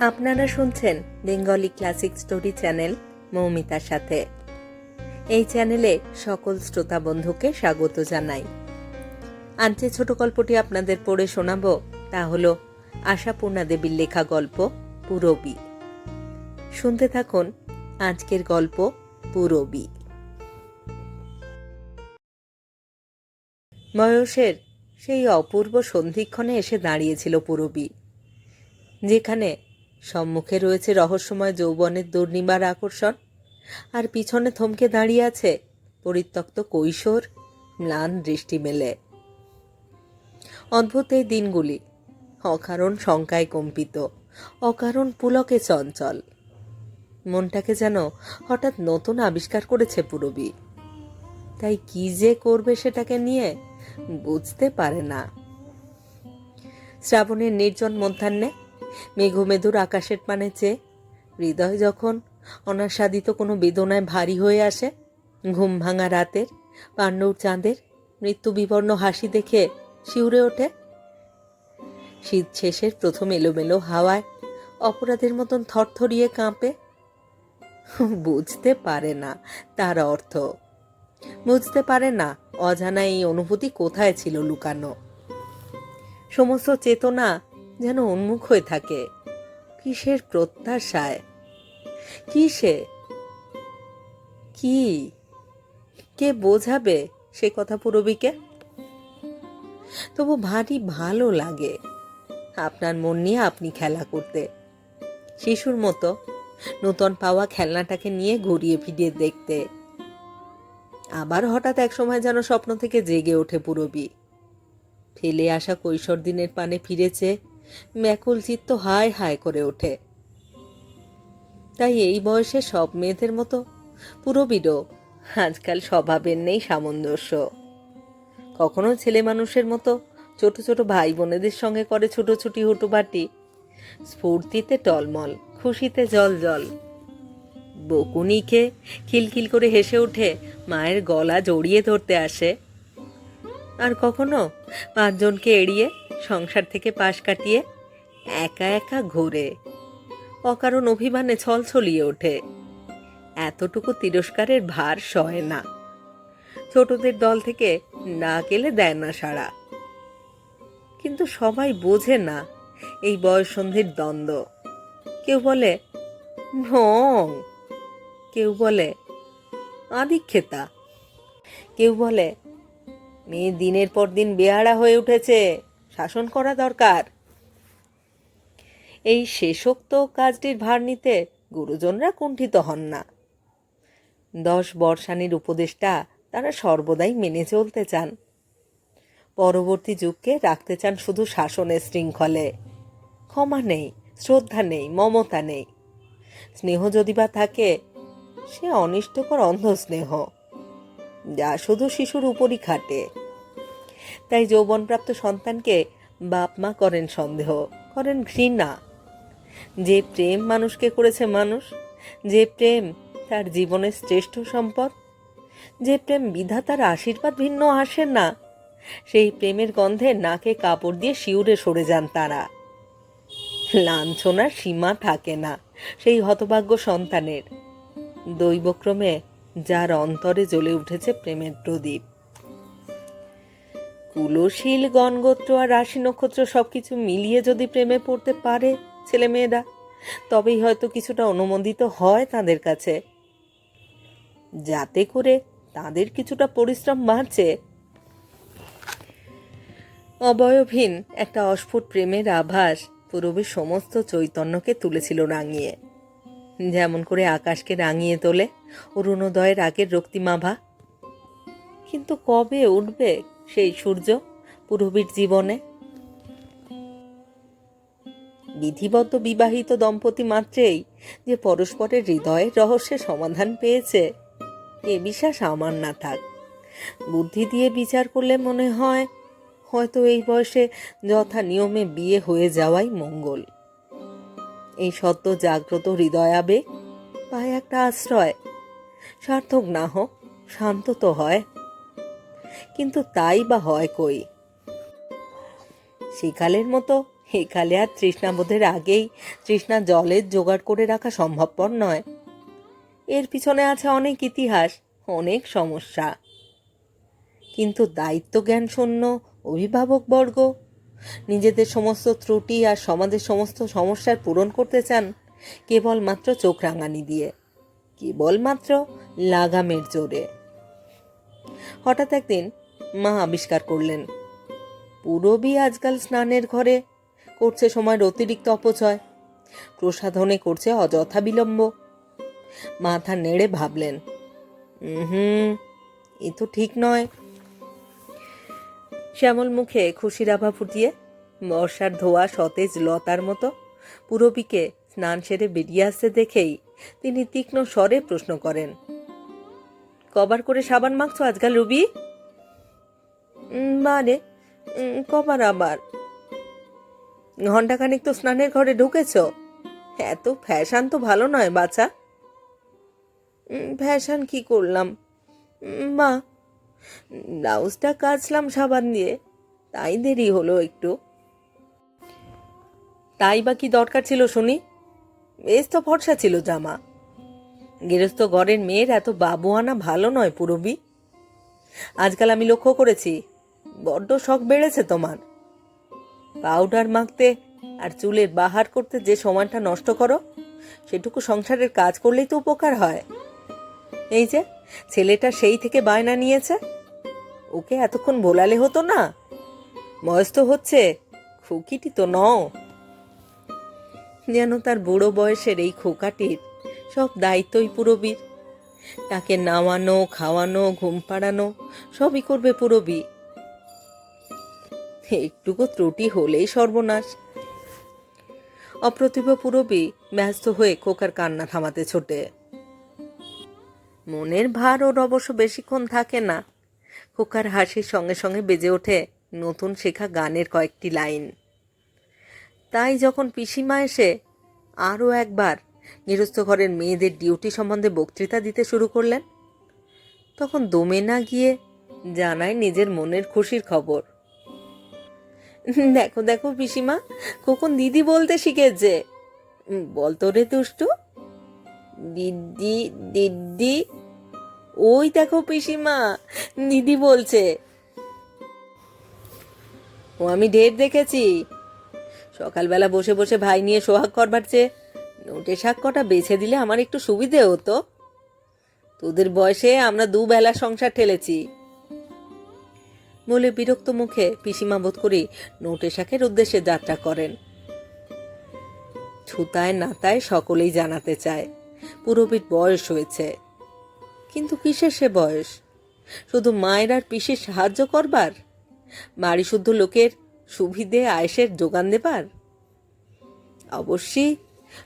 আপনারা শুনছেন Bengali classic story channel মৌমিতার সাথে। এই চ্যানেলে সকল শ্রোতা বন্ধুকে স্বাগত জানাই। আজ যে ছোট গল্পটি আপনাদের পড়ে শোনাবো, তা হল আশাপূর্ণা দেবীর লেখা গল্প পুরবী। শুনতে থাকুন আজকের গল্প পুরবী। বয়সের সেই অপূর্ব সন্ধিক্ষণে এসে দাঁড়িয়েছিল পুরবী, যেখানে সম্মুখে রয়েছে রহস্যময় যৌবনের দুর্নিবার আকর্ষণ। আর পিছনে থমকে দাঁড়িয়ে আছে পরিত্যক্ত কৈশোর, ম্লান দৃষ্টি মেলে। অদ্ভুত এই দিনগুলি। অকারণ শঙ্কায় কম্পিত, অকারণ পুলকে চঞ্চল। মনটাকে যেন হঠাৎ নতুন আবিষ্কার করেছে পুরবী। তাই কি যে করবে সেটাকে নিয়ে বুঝতে পারে না। শ্রাবণের নির্জন মধ্যাহ্নে মেঘমেদুর আকাশের পানে চেয়ে, হৃদয় যখন অনাস্বাদিত কোনো বেদনায় ভারী হয়ে আসে, ঘুম ভাঙা রাতের পাণ্ডুর চাঁদের মৃত্যু বিবর্ণ হাসি দেখে শিউরে ওঠে। শীত শেষের প্রথম এলোমেলো হাওয়ায় অপরাধের মতন থরথরিয়ে কাঁপে। বুঝতে পারে না তার অর্থ। বুঝতে পারে না অজানা এই অনুভূতি কোথায় ছিল লুকানো। সমস্ত চেতনা যেন উন্মুখ হয়ে থাকে। কিসের প্রত্যাশায়? কিসে? কি? কে বোঝাবে সে কথা পুরবীকে? তবু ভারী ভালো লাগে আপনার মন নিয়ে আপনি খেলা করতে। শিশুর মতো নূতন পাওয়া খেলনাটাকে নিয়ে ঘুরিয়ে ফিরিয়ে দেখতে। আবার হঠাৎ এক সময় যেন স্বপ্ন থেকে জেগে ওঠে পুরবী। ফেলে আসা কৈশোর দিনের পানে ফিরেছে ব্যাকুল চিত্ত হায় হায় করে ওঠে। তাই এই বয়সে সব মেয়েদের মতো পুরবীরও আজকাল স্বভাবের নেই সামঞ্জস্য। কখনো ছেলে মানুষের মতো ছোট ছোট ভাই বোনেদের সঙ্গে করে ছুটোছুটি হুটোপাটি স্ফূর্তিতে টলমল, খুশিতে জল জল। বকুনিকে খিলখিল করে হেসে উঠে মায়ের গলা জড়িয়ে ধরতে আসে। আর কখনো? পাঁচজনকে এড়িয়ে সংসার থেকে পাশ কাটিয়ে একা একা ঘোরে। অকারণ অভিমানে ছল ছলিয়ে ওঠে। এতটুকু তিরস্কারের ভার সয় না। ছোটদের দল থেকে না গেলে দেয় না সাড়া। কিন্তু সবাই বোঝে না এই বয়সন্ধির দ্বন্দ্ব। কেউ বলে ঢং কেউ বলে, আদিক্ষেতা। কেউ বলে মেয়ে দিনের পর দিন বেহারা হয়ে উঠেছে। শাসন করা দরকার। এই শেষোক্ত কাজটির ভার নিতে গুরুজনরা কুণ্ঠিত হন না। দশ বর্ষানির উপদেশটা তারা সর্বদাই মেনে চলতে চান। পরবর্তী যুগকে রাখতে চান শুধু শাসনের শৃঙ্খলে। ক্ষমা নেই, শ্রদ্ধা নেই, মমতা নেই। স্নেহ যদি বা থাকে, সে অনিষ্টকর অন্ধ স্নেহ। যা শুধু শিশুর উপরই খাটে। তাই যৌবনপ্রাপ্ত সন্তানকে বাপ মা করেন সন্দেহ, করেন ঘৃণা। যে প্রেম মানুষকে করেছে মানুষ, যে প্রেম তার জীবনের শ্রেষ্ঠ সম্পদ, যে প্রেম বিধাতার আশীর্বাদ ভিন্ন আসে না, সেই প্রেমের গন্ধে নাকে কাপড় দিয়ে শিউরে সরে যান তারা। লাঞ্ছনার সীমা থাকে না সেই হতভাগ্য সন্তানের। দৈবক্রমে যার অন্তরে জ্বলে উঠেছে প্রেমের প্রদীপ। কুলশীল, গণগোত্র আর রাশি নক্ষত্র সবকিছু মিলিয়ে যদি প্রেমে পড়তে পারে ছেলে মেয়েরা তবেই হয়তো কিছুটা অনুমোদিত হয় তাদের কাছে। যাতে করে তাদের কিছুটা পরিশ্রম বাড়ছে। অবয়বহীন একটা অস্ফুট প্রেমের আভাস পূরবের সমস্ত চৈতন্যকে তুলেছিল রাঙিয়ে। যেমন করে আকাশকে রাঙিয়ে তোলে অরুণোদয়ের আগের রক্তিমাভা কিন্তু কবে উঠবে সেই সূর্য পুরবীর জীবনে? বিধিবদ্ধ বিবাহিত দম্পতি মাত্রেই যে পরস্পরের হৃদয়ের রহস্যের সমাধান পেয়েছে, এ বিশ্বাস আমার না থাক। বুদ্ধি দিয়ে বিচার করলে মনে হয়, হয়তো এই বয়সে যথা নিয়মে বিয়ে হয়ে যাওয়াই মঙ্গল। এই সত্য জাগ্রত হৃদয়াবে পায় একটা আশ্রয়। সার্থক না হোক, শান্ত তো হয়। কিন্তু তাই বা হয় কই? সেকালের মতো একালে আর তৃষ্ণাবোধের আগেই তৃষ্ণা জলের জোগাড় করে রাখা সম্ভবপর নয়। এর পিছনে আছে অনেক ইতিহাস, অনেক সমস্যা। কিন্তু দায়িত্ব জ্ঞান শূন্য অভিভাবকবর্গ নিজেদের সমস্ত ত্রুটি আর সমাজের সমস্ত সমস্যার পূরণ করতে চান কেবলমাত্র চোখ রাঙানি দিয়ে। কেবলমাত্র লাগামের জোরে। হঠাৎ একদিন মা আবিষ্কার করলেন, পুরবী আজকাল স্নানের ঘরে করছে সময়ের অতিরিক্ত অপচয়, প্রসাধনে করছে অযথা বিলম্ব। মাথা নেড়ে ভাবলেন হুম, এ তো ঠিক নয়। শ্যামল মুখে খুশির আভা ফুটিয়ে বর্ষার ধোয়া সতেজ লতার মতো। পুরবীকে স্নান সেরে বেরিয়ে আসতে দেখেই তিনি তীক্ষ্ণ স্বরে প্রশ্ন করেন কবার করে সাবান মাখছো আজকাল রুবি? মানে? কবার আবার? ঘন্টাখানিক তো স্নানের ঘরে ঢুকেছ? এত ফ্যাশন তো ভালো নয় উম, ফ্যাশন কি করলাম? মা ব্লাউজটা কাচলাম সাবান দিয়ে। তাই দেরি হলো একটু। তাই বা কি দরকার ছিল শুনি? বেশ তো ফর্সা ছিল জামা। গৃহস্থ ঘরের মেয়ের এত বাবু আনা ভালো নয় পুরবি। আজকাল আমি লক্ষ্য করেছি, বড্ড শখ বেড়েছে তোমার। পাউডার মাখতে আর চুলের বাহার করতে যে সময়টা নষ্ট করো, সেটুকু সংসারের কাজ করলেই তো উপকার হয়। এই যে, ছেলেটা সেই থেকে বায়না নিয়েছে। ওকে এতক্ষণ বোলালে হতো না? বয়স তো হচ্ছে, খুকিটি তো নও। যেন তার বুড়ো বয়সের এই খোকাটির সব দায়িত্বই পুরবীর। তাকে নামানো, খাওয়ানো, ঘুম পাড়ানো, সবই করবে পুরবী। একটুকু ত্রুটি হলেই সর্বনাশ। অপ্রতিভ পুরবী ব্যস্ত হয়ে খোকার কান্না থামাতে ছোটে। মনের ভার ওর অবশ্য বেশিক্ষণ থাকে না। খোকার হাসির সঙ্গে সঙ্গে বেজে ওঠে নতুন শেখা গানের কয়েকটি লাইন। তাই যখন পিসিমা এসে আরও একবার গৃহস্থ ঘরের মেয়েদের ডিউটি সম্বন্ধে বক্তৃতা দিতে শুরু করলেন, তখন দমে না গিয়ে জানায় নিজের মনের খুশির খবর। দেখো দেখো পিসিমা কখন দিদি বলতে শিখেছে। বলতো রে দুষ্টু? দিদি দিদি ওই দেখো পিসিমা দিদি বলছে। ও, আমি ঢের দেখেছি। সকালবেলা বসে বসে ভাই নিয়ে সোহাগ করবার চেয়ে নোটে শাক কটা বেছে দিলে আমার একটু সুবিধে হতো। তোদের বয়সে আমরা দুবেলা সংসার ঠেলেছি। বলে বিরক্ত মুখে পিসিমা বোধ করি নোটে শাকের উদ্দেশ্যে যাত্রা করেন। ছুতায় নাতায় সকলেই জানাতে চায়। পুরোবিট বয়স হয়েছে। কিন্তু কিসের সে বয়স? শুধু মায়ের আর পিসির সাহায্য করবার? বাড়ি শুদ্ধ লোকের সুবিধে আয়েসের যোগান দেবার? অবশ্যই,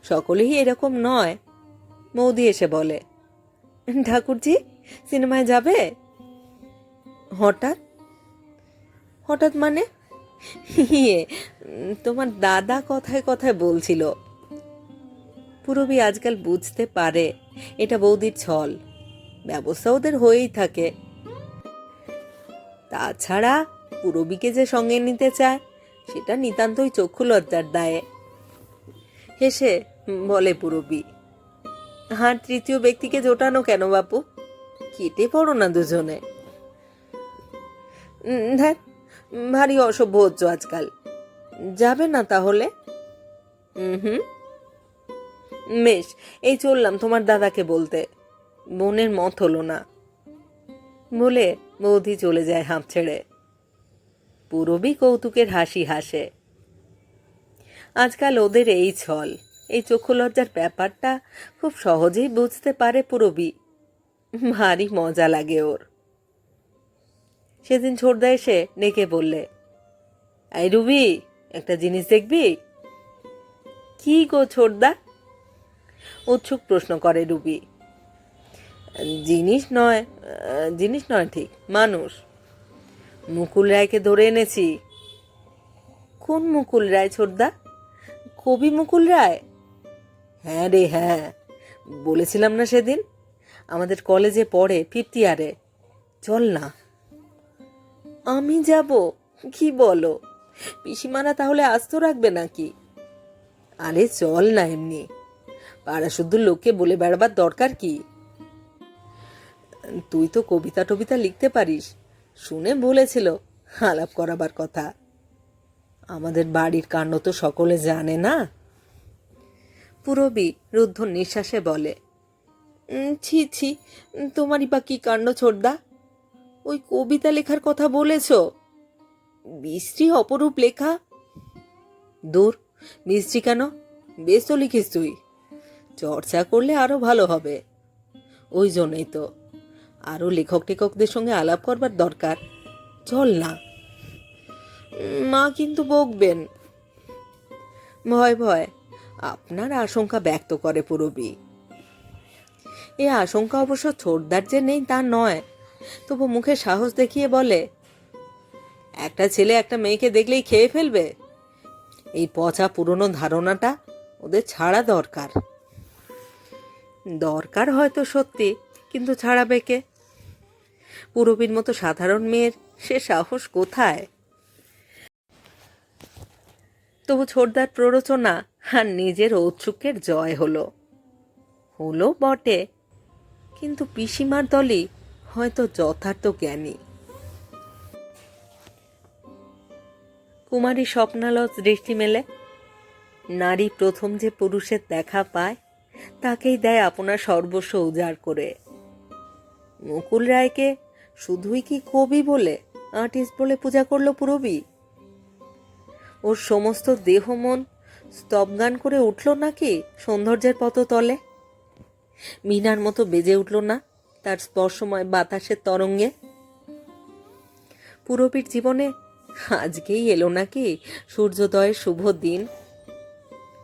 সকলেই এরকম নয়, মৌদি এসে বলে। ঠাকুরজি, সিনেমায় যাবে? হঠাৎ? হঠাৎ মানে? ইয়ে তোমার দাদা কথায় কথায় বলছিল। পুরবী আজকাল বুঝতে পারে, এটা বৌদির ছল। ব্যবস্থা ওদের হয়েই থাকে। তাছাড়া পুরবীকে যে সঙ্গে নিতে চায়, সেটা নিতান্তই চক্ষু লজ্জার দায়ে। হেসে বলে পুরবী হার তৃতীয় ব্যক্তিকে জোটানো কেন বাপু? কেটে পড়ো না দুজনে। ধ্যাৎ, ভারী অসভ্য হচ্ছ আজকাল। যাবে না তাহলে? হুম। বেশ, এই চললাম তোমার দাদাকে বলতে। বোনের মত হলো না। বলে বৌদি চলে যায় হাঁপ ছেড়ে। পুরবী কৌতুকের হাসি হাসে। আজকাল ওদের এই ছল, এই চক্ষু লজ্জার ব্যাপারটা খুব সহজেই বুঝতে পারে পুরবী। ভারী মজা লাগে ওর। সেদিন ছোটদা এসে ডেকে বললে, এই রুবি, একটা জিনিস দেখবি? কি গো ছোটদা উৎসুক প্রশ্ন করে রুবি। জিনিস নয় জিনিস নয় ঠিক, মানুষ। মুকুল রায়কে ধরে এনেছি। কোন মুকুল রায় ছোটদা? কবি মুকুল রায়? হ্যাঁ রে হ্যাঁ। বলেছিলাম না সেদিন? আমাদের কলেজে পড়ে ফিফথ ইয়ারে। চল না। আমি যাব, কি বলো? পিসিমারা তাহলে আস্ত রাখবে নাকি? আরে চল না এমনি। পাড়া শুদ্ধ লোককে বলে বেড়াবার দরকার কি? তুই তো কবিতা টবিতা লিখতে পারিস। শুনে বলেছিল, আলাপ করাবার কথা। আমাদের বাড়ির কাণ্ড তো সকলে জানে না? পুরবী রুদ্ধ নিঃশ্বাসে বলে ছি ছি, তোমারই বা কি কাণ্ড ছোটদা? ওই কবিতা লেখার কথা বলেছ? বৃষ্টি অপরূপ লেখা? দূর বৃষ্টি কেন? বেশ তো লিখিস তুই। চর্চা করলে আরও ভালো হবে। ওই জন্যই তো। আরও লেখক টেখকদের সঙ্গে আলাপ করবার দরকার। চল না। মা কিন্তু বকবেন। ভয় ভয়। আপনার আশঙ্কা ব্যক্ত করে পুরবী। এ আশঙ্কা অবশ্য ছোটদার যে নেই তা নয়। তবু মুখে সাহস দেখিয়ে বলে, একটা ছেলে একটা মেয়েকে দেখলেই খেয়ে ফেলবে। এই পচা পুরনো ধারণাটা ওদের ছাড়া দরকার। দরকার হয়তো সত্যি, কিন্তু ছাড়াবে কে? পুরবীর মতো সাধারণ মেয়ের সে সাহস কোথায়? তবু ছোটদার প্ররোচনা আর নিজের ঔৎসুক্যের জয় হলো। হলো বটে, কিন্তু পিসিমার দলই হয়তো যথার্থ জ্ঞানী। কুমারী স্বপ্নালজ দৃষ্টি মেলে। নারী প্রথম যে পুরুষের দেখা পায়, তাকেই দেয় আপনার সর্বস্ব উজাড় করে। মুকুল রায়কে শুধুই কি কবি বলে, আর্টিস্ট বলে পূজা করল পুরবী? ওর সমস্ত দেহ মন স্তবগান করে উঠল নাকি সৌন্দর্যের পততলে মিনার মতো বেজে উঠল না তার স্পর্শময় বাতাসের তরঙ্গে? পুরবীর জীবনে আজকেই এলো নাকি সূর্যোদয়ের শুভ দিন?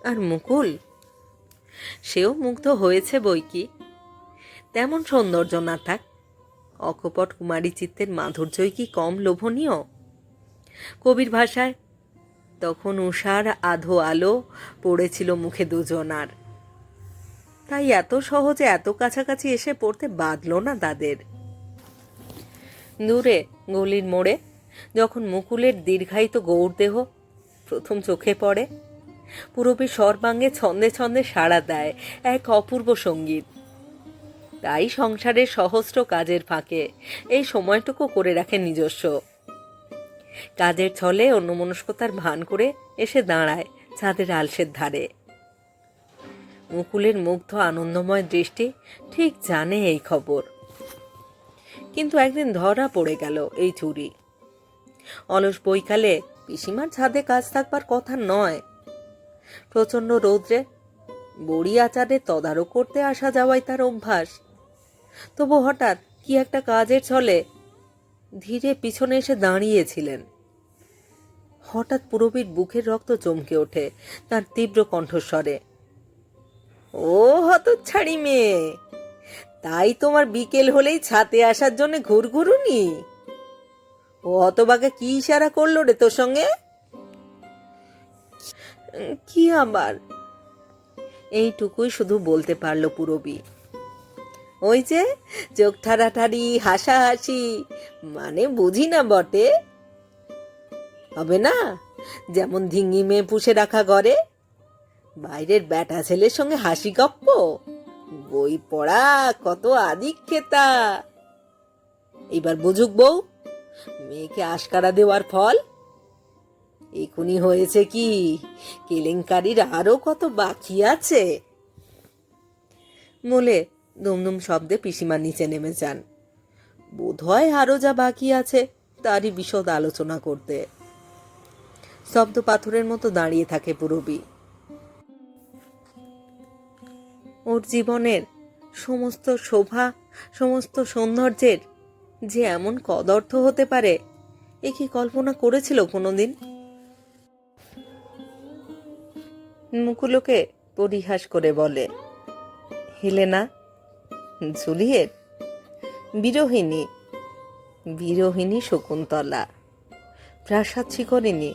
আর মুকুল? সেও মুগ্ধ হয়েছে বই কি? তেমন সৌন্দর্য না থাক অকপট কুমারী চিত্তের মাধুর্যই কি কম লোভনীয়? কবির ভাষায়, তখন উষার আধো আলো পড়েছিল মুখে দুজনার। তাই এত সহজে এত কাছাকাছি এসে পড়তে বাদলো না তাদের। দূরে, গলির মোড়ে, যখন মুকুলের দীর্ঘায়িত গৌরদেহ প্রথম চোখে পড়ে, পুরবী সর্বাঙ্গে ছন্দে ছন্দে সাড়া দেয় এক অপূর্ব সংগীত। তাই সংসারের সহস্র কাজের ফাঁকে এই সময়টুকু করে রাখে নিজস্ব। কাজের ছলে অন্যমনস্কতার ভান করে এসে দাঁড়ায় ছাদের আলসের ধারে। মুকুলের মুগ্ধ আনন্দময় দৃষ্টি ঠিক জানে এই খবর। কিন্তু একদিন ধরা পড়ে গেল এই চুরি। অলস বৈকালে পিসিমার ছাদে কাজ থাকবার কথা নয়। প্রচণ্ড রৌদ্রে বড়ি আচারে তদারক করতে আসা যাওয়াই তার অভ্যাস। তবু হঠাৎ কি একটা কাজের ছলে ধীরে পিছনে এসে দাঁড়িয়েছিলেন। হঠাৎ পুরবীর বুকের রক্ত চমকে ওঠে তার তীব্র কণ্ঠস্বরে। ও হতচ্ছাড়ি মেয়ে, তাই তোমার বিকেল হলেই ছাতে আসার জন্য ঘুরঘুরুনি? ও হতবাকে কি ইশারা করল রে তোর সঙ্গে? কি আবার? এইটুকুই শুধু বলতে পারল পুরবী। ওই যে চোখ ঠাড়াঠাড়ি, হাসাহাসি মানে বুঝি না বটে। হবে না? যেমন ধিঙ্গি মেয়ে পুষে রাখা ঘরে। বাইরের ব্যাটা ছেলের সঙ্গে হাসি গপ্প। বই পড়া, কত আদিক্ষেতা। এবার বুঝুক বউ, মেয়েকে আশকারা দেওয়ার ফল? এখনই হয়েছে কি? কেলেঙ্কারির আরও কত বাকি আছে? বলে দুমদুম শব্দে পিসিমা নিচে নেমে যান। বোধহয় আরও যা বাকি আছে, তারই বিশদ আলোচনা করতে। শব্দ পাথরের মতো দাঁড়িয়ে থাকে পুরবী। ওর জীবনের সমস্ত শোভা, সমস্ত সৌন্দর্যের যে এমন কদর্থ হতে পারে, এ কি কল্পনা করেছিল কোনোদিন? মুকুলোকে পরিহাস করে বলে, হেলেনা জুলিয়েট। বিরোহিণী। বিরোহিণী শকুন্তলা। প্রাসাদ শিখরিণী।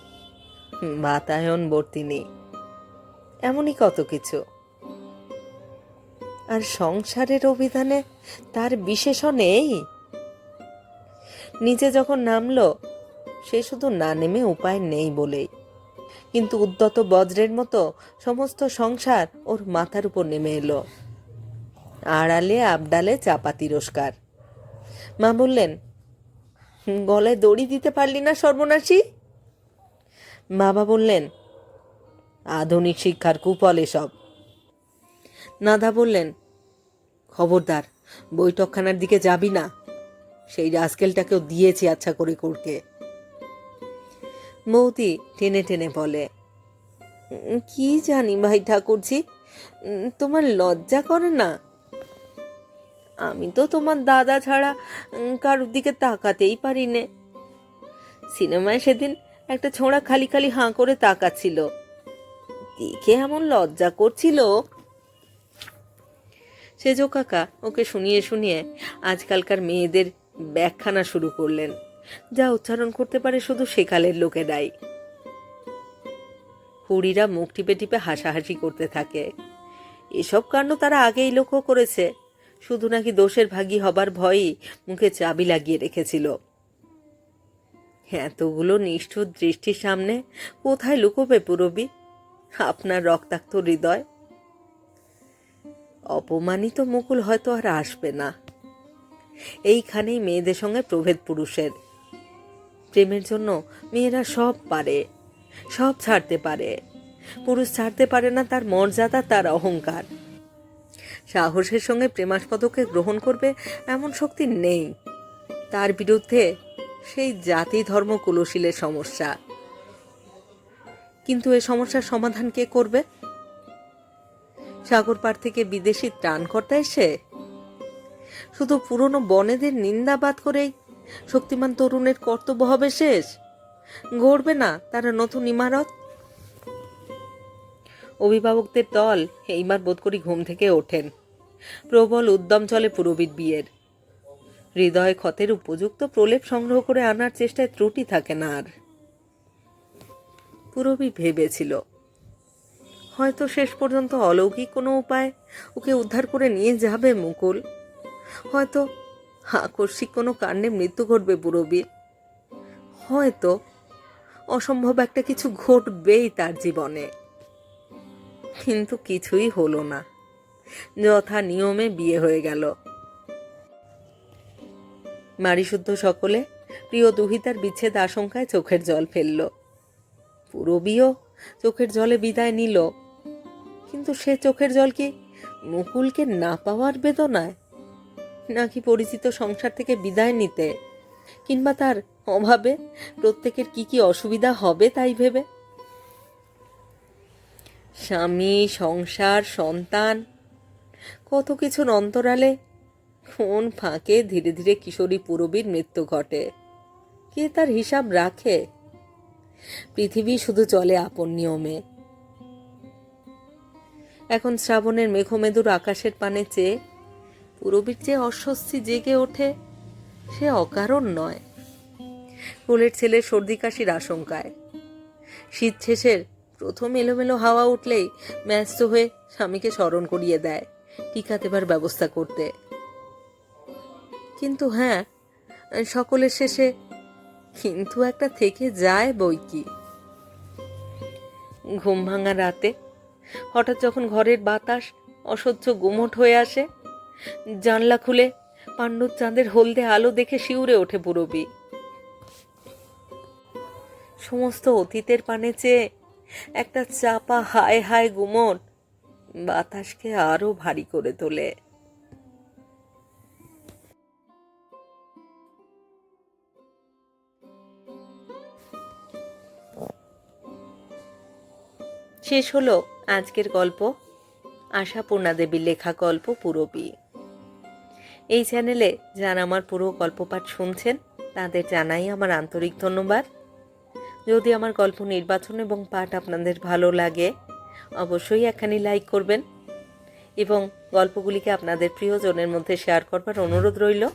বাতায়ন বর্তিনী এমনই কত কিছু। আর সংসারের অভিধানে তার বিশেষও নেই। নিচে যখন নামলো, সে শুধু না নেমে উপায় নেই বলেই। কিন্তু উদ্যত বজ্রের মতো সমস্ত সংসার ওর মাথার উপর নেমে এলো। আড়ালে আবডালে চাপা তিরস্কার মা বললেন গলায় দড়ি দিতে পারলি না সর্বনাশী? বাবা বললেন আধুনিক শিক্ষার কুফল এসব। নাদা বললেন খবরদার বৈঠকখানার দিকে যাবি না। সেই রাস্কেলটাকেও দিয়েছি আচ্ছা করে করকে মৌতি টেনে টেনে বলে "উম, কি জানি ভাই ঠাকুরজি তোমার লজ্জা করে না? আমি তো তোমার দাদা ছাড়া কারোর দিকে তাকাতেই পারি নে সিনেমায় সেদিন একটা ছোঁড়া খালি খালি হাঁ করে তাকাচ্ছিল। দেখে এমন লজ্জা করছিল। সেজো কাকা ওকে শুনিয়ে শুনিয়ে আজকালকার মেয়েদের ব্যাখ্যানা শুরু করলেন। যা উচ্চারণ করতে পারে শুধু সেকালের লোকেরাই। হুড়িরা মুখ টিপে টিপে হাসাহাসি করতে থাকে। এসব কাণ্ড তারা আগেই লক্ষ্য করেছে। শুধু নাকি দোষের ভাগী হবার ভয়ই মুখে চাবি লাগিয়ে রেখেছিল। এতগুলো নিষ্ঠুর দৃষ্টির সামনে কোথায় লুকোবে পুরবী? আপনার রক্তাক্ত হৃদয়? অপমানিত মুকুল হয়তো আর আসবে না। এইখানেই মেয়েদের সঙ্গে প্রভেদ পুরুষের। প্রেমের জন্য মেয়েরা সব পারে, সব ছাড়তে পারে। পুরুষ ছাড়তে পারে না, তার মর্যাদা, তার অহংকার। সাহসের সঙ্গে প্রেমাস্পদকে গ্রহণ করবে এমন শক্তি নেই। তার বিরুদ্ধে সেই জাতি ধর্ম কুলশীলের সমস্যা। কিন্তু এ সমস্যার সমাধান কে করবে? সাগর পার থেকে বিদেশি ত্রাণকর্তা এসে শুধু পুরনো বনেদের নিন্দাবাদ করেই শক্তিমান তরুণের কর্তব্য হবে শেষ? গড়বে না তারা নতুন ইমারত? অভিভাবকদের দল এইবার বোধ করি ঘুম থেকে ওঠেন। প্রবল উদ্যম চলে পুরোবিদ বিয়ের। হৃদয় ক্ষতের উপযুক্ত প্রলেপ সংগ্রহ করে আনার চেষ্টায় ত্রুটি থাকে না আর। পুরবি ভেবেছিল, হয়তো শেষ পর্যন্ত অলৌকিক কোনো উপায় ওকে উদ্ধার করে নিয়ে যাবে মুকুল। হয়তো আকস্মিক কোনো কাণ্ডে মৃত্যু ঘটবে বুড়োবীর হয়তো অসম্ভব একটা কিছু ঘটবেই তার জীবনে। কিন্তু কিছুই হলো না। যথা নিয়মে বিয়ে হয়ে গেল। মারিশুদ্ধ সকলে প্রিয় দুহিতার বিচ্ছেদ আশঙ্কায় চোখের জল ফেলল। পুরবিও চোখের জলে বিদায় নিল। কিন্তু সে চোখের জল কি মুকুলকে না পাওয়ার বেদনায়? নাকি পরিচিত সংসার থেকে বিদায় নিতে? কিংবা তার অভাবে প্রত্যেকের কি কি অসুবিধা হবে তাই ভেবে? স্বামী, সংসার, সন্তান কত কিছুর অন্তরালে। কোন ফাঁকে ধীরে ধীরে কিশোরী পুরবীর মৃত্যু ঘটে। কে তার হিসাব রাখে? পৃথিবী শুধু চলে আপন নিয়মে। এখন শ্রাবণের মেঘমেদুর আকাশের পানে চেয়ে, পুরবীর যে অস্বস্তি জেগে ওঠে, সে অকারণ নয়। কোলের ছেলে সর্দি কাশির আশঙ্কায়। শীত শেষের প্রথম এলোমেলো হাওয়া উঠলেই ব্যস্ত হয়ে স্বামীকে স্মরণ করিয়ে দেয়। টিকা দেবার ব্যবস্থা করতে। কিন্তু হ্যাঁ সকলের শেষে কিন্তু একটা থেকে যায় বই কি? ঘুম ভাঙা রাতে হঠাৎ যখন ঘরের বাতাস অসহ্য গুমট হয়ে আসে, জানলা খুলে পাণ্ডুর চাঁদের হলদে আলো দেখে শিউরে ওঠে পুরবী। সমস্ত অতীতের পানে চেয়ে একটা চাপা হায় হায় গুমট বাতাসকে আরও ভারী করে তোলে। শেষ হলো আজকের গল্প। আশাপূর্ণা দেবীর লেখা গল্প পুরবী। এই চ্যানেলে যারা আমার পুরো গল্পপাঠ শুনছেন, তাদের জানাই আমার আন্তরিক ধন্যবাদ। যদি আমার গল্প নির্বাচন এবং পাঠ আপনাদের ভালো লাগে অবশ্যই একখানি লাইক করবেন। এবং গল্পগুলিকে আপনাদের প্রিয়জনের মধ্যে শেয়ার করবার অনুরোধ রইল।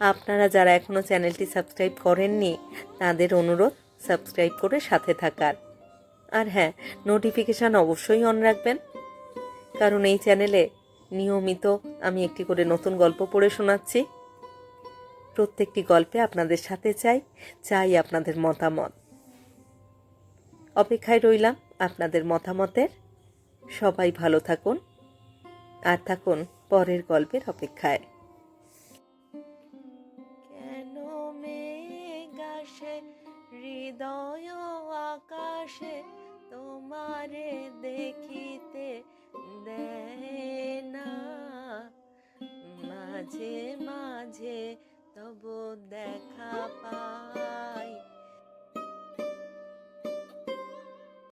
আপনারা যারা এখনও চ্যানেলটি সাবস্ক্রাইব করেননি, তাদের অনুরোধ সাবস্ক্রাইব করে সাথে থাকার। আর হ্যাঁ নোটিফিকেশান অবশ্যই অন রাখবেন। কারণ এই চ্যানেলে নিয়মিত আমি একটি করে নতুন গল্প পড়ে শোনাচ্ছি। প্রত্যেকটি গল্পে আপনাদের সাথে চাই চাই আপনাদের মতামত। অপেক্ষায় রইলাম। আপনাদের মতামতের। সবাই ভালো থাকুন। আর থাকুন পরের গল্পের অপেক্ষায়। কেন হৃদয় আকাশে তোমারে দেখিতে দেয় না। মাঝে মাঝে তবু দেখা পায়